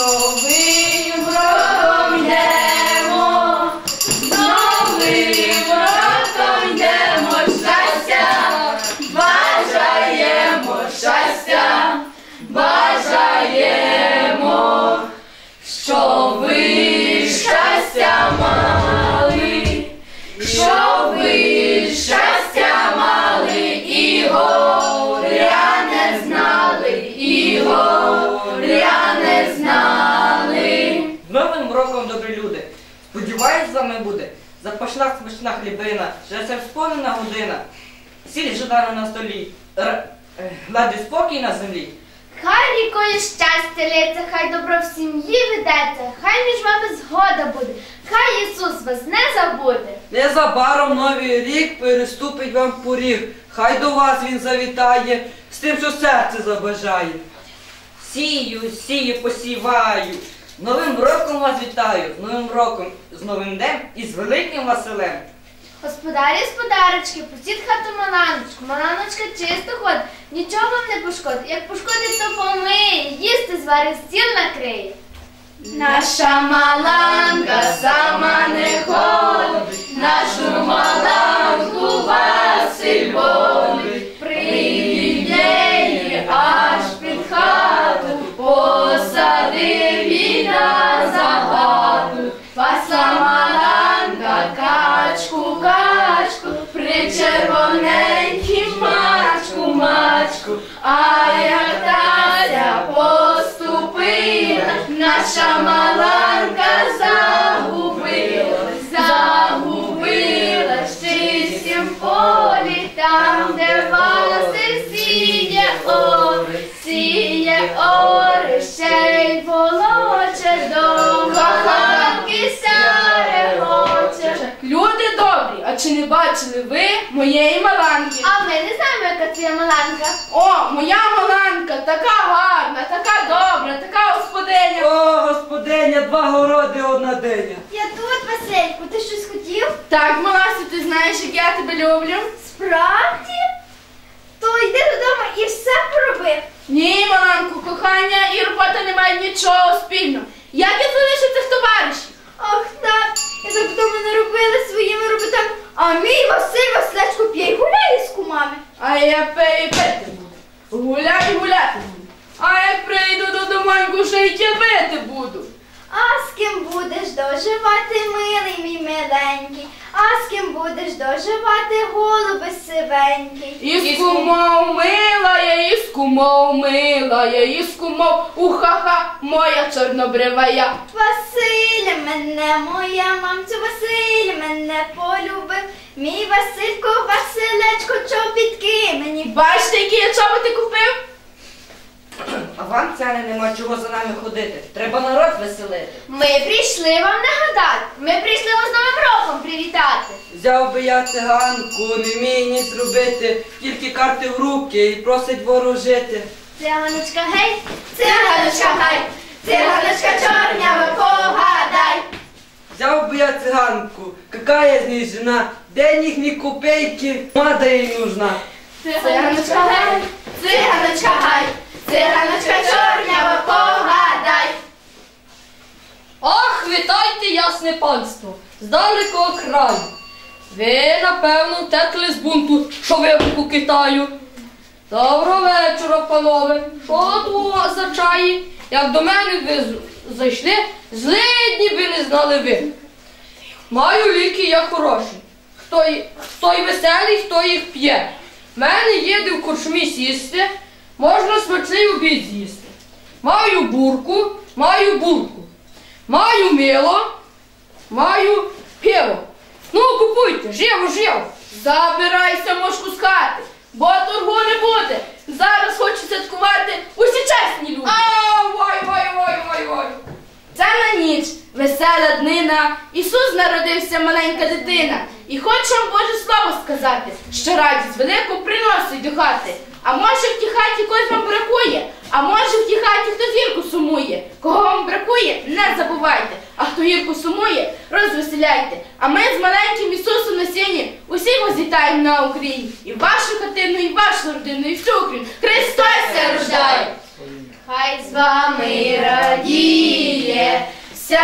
Новим люди! Сподіваюсь, з вами буде запашна смачна хлібина, щастя сповнена година, сіль жадана на столі, е, спокій на землі. Хай рікою щастя лється, хай добро в сім'ї ведеться, хай між вами згода буде, хай Ісус вас не забуде. Незабаром новий рік переступить вам поріг, хай до вас він завітає, з тим, що серце забажає. Сію, сію, посіваю, Новим роком вас вітаю, з Новим роком, з новим днем і з великим Василем. Господарі, господарочки, пустіть хату Мананочку, Мананочка чисто ходить, нічого вам не пошкодить. Як пошкодить, то помиє, їсти зварить, стіл накриє. Наша маланка причервоненький мачку, мачку, а як тася поступила, наша маланка загубила, загубила в чистім полі, там, де Василь сіє ори, сіє ори, ще й волоче довго, хатки. Люди добрі, а чи не бачили ви моєї маланки? А ми не знаємо, яка твоя маланка. О, моя маланка така гарна, така добра, така господиня. О, господиня, два городи, одна деня. Я тут, Васильку, ти щось хотів? Так, Маласю, ти знаєш, як я тебе люблю? Справді? То йди додому і все пороби. Ні, Маланку, кохання і робота не мають нічого спільного. Як я залишу цих товаришів? Ох, так, я так вдома не робила своїми роботами, а мій Василь Василечко п'є і гуляє з кумами. А я пе буду. Гуляй, гуляти буду. А як прийду додому, ще й тебе буду. А з ким будеш доживати, милий мій миленький, а з ким будеш доживати, голуби сивенький. Із кумов мила, я із кумов мила, я із кумов уха-ха, моя чорнобрива я. Василя мене, моя мамцю, Василь мене полюбив. Мій Василько, Василечко, чобітки мені. Бачите, які я чоботи купив? А нема чого за нами ходити. Треба народ веселити. Ми прийшли вам нагадати. Ми прийшли вас з Новим роком привітати. Взяв би я циганку, не вміє ні зробити, тільки карти в руки і просить ворожити. Циганочка, гей, циганочка, гай, циганочка чорнява, погадай. Взяв би я циганку, какая з ній жена, де їхні копейки, мада їй нужна. Циганочка, гей, циганочка, гай, циганочка чорнява, погадай. Ах, вітайте, ясне панство, з далекого краю. Ви, напевно, втекли з бунту, що вибуху Китаю. Доброго вечора, панове. Що тут за чаї? Як до мене ви зайшли, злидні ви не знали ви. Маю ліки, я хороші. Хто, хто й веселий, хто їх п'є. В мене їде в корчмі сісти, можна смачний обід з'їсти. Маю бурку, маю булку. Маю мило, маю пиво. Ну, купуйте, живо, живо. Забирайся, мошку з хати, бо торгу не буде. Зараз хочу святкувати усі чесні люди. А, вай, вай, вай, вай. Це на ніч, весела днина. Ісус народився маленька дитина. І хочу вам Боже слово сказати, що радість велику приносить до хати. А може в тій хаті когось вам бракує, а може в тій хаті хто гірку сумує. Кого вам бракує, не забувайте. А хто гірку сумує, розвеселяйте. А ми з маленьким Ісусом на сіні усіх вас вітаємо на Україні. І вашу хатину, і вашу родину, і всю Україну. Христос рождає! Хай з вами радіє вся